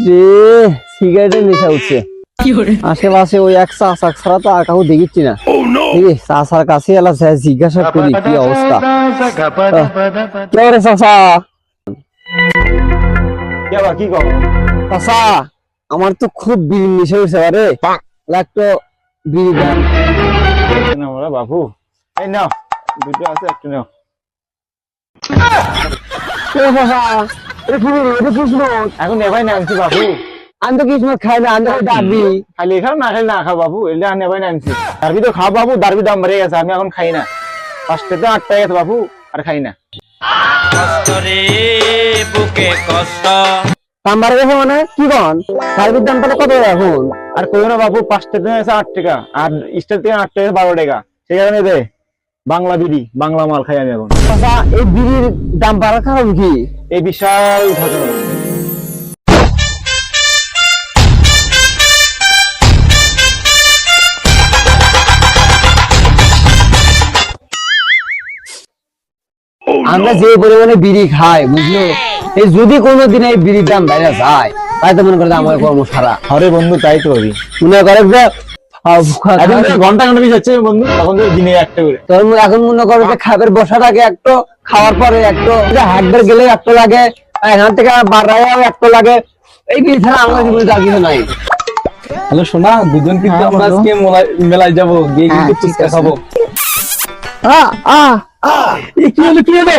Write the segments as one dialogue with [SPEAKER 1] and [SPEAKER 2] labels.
[SPEAKER 1] রে সিগারেটের নেশা উঠছে আশেপাশে ওই এক ছাড়া তো আর কাউ দেখিচ্ছি না। দেখি চাষার কাছে এলা জিজ্ঞাসা করি কি অবস্থা? কে রে চাষা
[SPEAKER 2] কি আবার
[SPEAKER 1] চাষা আমার তো খুব বিড়ি নেশা উঠছে আরে লাগতো বিড়ি
[SPEAKER 2] আমরা বাবু এই নাও দুটো আছে একটা নাও এখন নেবাই নামছি বাবু।
[SPEAKER 1] আমি তো কিছু খাই না আমি তো
[SPEAKER 2] খালি খাও না খালি না খাও বাবু এটা আর নেবাই নামছি দারবি তো খাও বাবু দারবি দাম বেড়ে গেছে আমি এখন খাই না। পাঁচটাতে আটটা গেছে বাবু আর খাই না।
[SPEAKER 3] বুকে কষ্ট
[SPEAKER 1] নাম্বার গেছে মানে কি কন? সার্ভিস দাম তাহলে কত এখন
[SPEAKER 2] আর না বাবু পাঁচটাতে গেছে আট টাকা আর স্টার থেকে আট টাকা বারো টাকা। সেই কারণে দে বাংলা বিড়ি বাংলা মাল খাই আমি এখন।
[SPEAKER 1] চাষা এই বিড়ির দাম বাড়ার কারণ কি?
[SPEAKER 2] এই বিশাল ঘটনা।
[SPEAKER 1] আমরা যে পরিমাণে বিড়ি খাই বুঝলো? এই যদি কোনোদিন এই বিড়ির দাম বাইরে যায় তাই তো মনে করে আমার কর্ম সারা।
[SPEAKER 2] আরে বন্ধু তাই তো
[SPEAKER 1] মনে করে যে আহ, খা-
[SPEAKER 2] এখন
[SPEAKER 1] খা-
[SPEAKER 2] তো ঘণ্টা ঘণ্টা পিস হচ্ছে বন্ধু তখন দিনে একটা করে।
[SPEAKER 1] তোর এখন মনে করো যে খাবার বসার আগে একটু খাওয়ার পরে একটু। হাটবার গেলে একটু লাগে এখান থেকে বাড়াইয়াও একটু লাগে। এই বিড়ি ছাড়া আমার জীবনে যা কিছু নাই।
[SPEAKER 4] হ্যালো সোনা দুজন কিন্তু
[SPEAKER 1] হ্যাঁ,
[SPEAKER 4] আমরা আজকে মেলায়- যাব। গিয়ে
[SPEAKER 1] হ্যাঁ,
[SPEAKER 4] কিন্তু ফুচকা খাব। কি হলো কি হলো?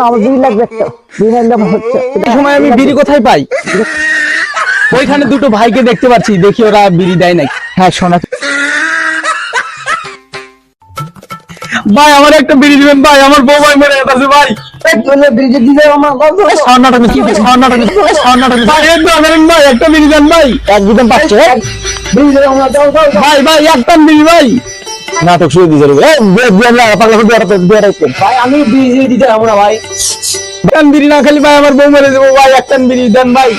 [SPEAKER 1] আমার বিড়ি লাগবে একটা। বিড়ি আমার হচ্ছে।
[SPEAKER 4] সময় আমি বিড়ি কোথায় পাই? ওইখানে দুটো ভাইকে দেখতে পাচ্ছি দেখি ওরা বিড়ি দেয় নাকি।
[SPEAKER 1] হ্যাঁ শোনা।
[SPEAKER 4] ভাই আমার একটা বিড়ি দিবেন ভাই আমার বউ ভাই মরে ভাই। একটু বিড়ি দেন
[SPEAKER 1] একদম পাচ্ছে। বিড়ি
[SPEAKER 2] নাটক শুরু।
[SPEAKER 1] ভাই আমি বিড়ি দিতে যাব না ভাই।
[SPEAKER 4] বিড়ি না খালি ভাই আমার বউ মরে দেবো ভাই একটা বিড়ি দেন ভাই।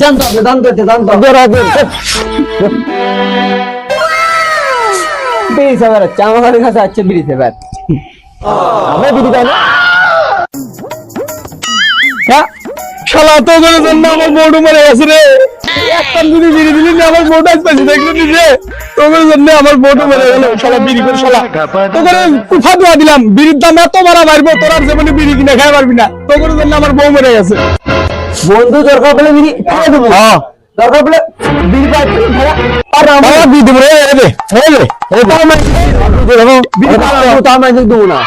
[SPEAKER 1] জানতো আপনি জানতো জানতো বিড়ি সেবার কাছে আছে বিড়ি সেবার
[SPEAKER 2] আমরা বিড়ি না
[SPEAKER 4] তো জন্য আমার বউটা মরে গেছে রে একটা বিড়ি দিলি আমার দেখলি যে তোদের জন্য আমার গেল শালা বিড়ি করে শালা কুফা দিলাম বিড়ির দাম এত বাড়া বাড়বো জীবনে বিড়ি কিনে খাই পারবি না তোদের জন্য আমার বউ মরে গেছে।
[SPEAKER 1] বন্ধু দরকার পড়লে বিড়ি খাইয়ে দেবো। দরকার পড়লে বিড়ি পাই আর আমার
[SPEAKER 4] বিড়ি দেবো রে এই দে এই দে এই দে।
[SPEAKER 1] বিড়ি খাব তার মানে দেবো না।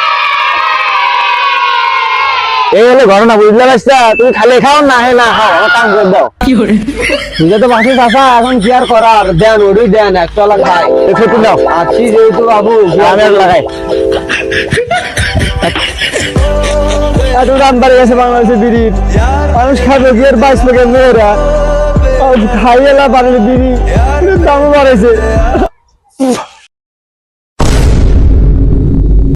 [SPEAKER 1] এই হলো ঘটনা বুঝলে তুমি খালি খাও না হে না খাও আমার কাম করে দাও। তো বাসি চাষা এখন কি আর করার? দেন ওরই দেন একটা লাগাই। একটু দাও আছি যেহেতু বাবু
[SPEAKER 2] লাগাই।
[SPEAKER 1] এত দাম বাড়ে গেছে বাংলাদেশে বিড়ির মানুষ খাবে কি আর বাইশ লোকের মেয়েরা খাইয়ে না পারে বিড়ি। দামও বাড়েছে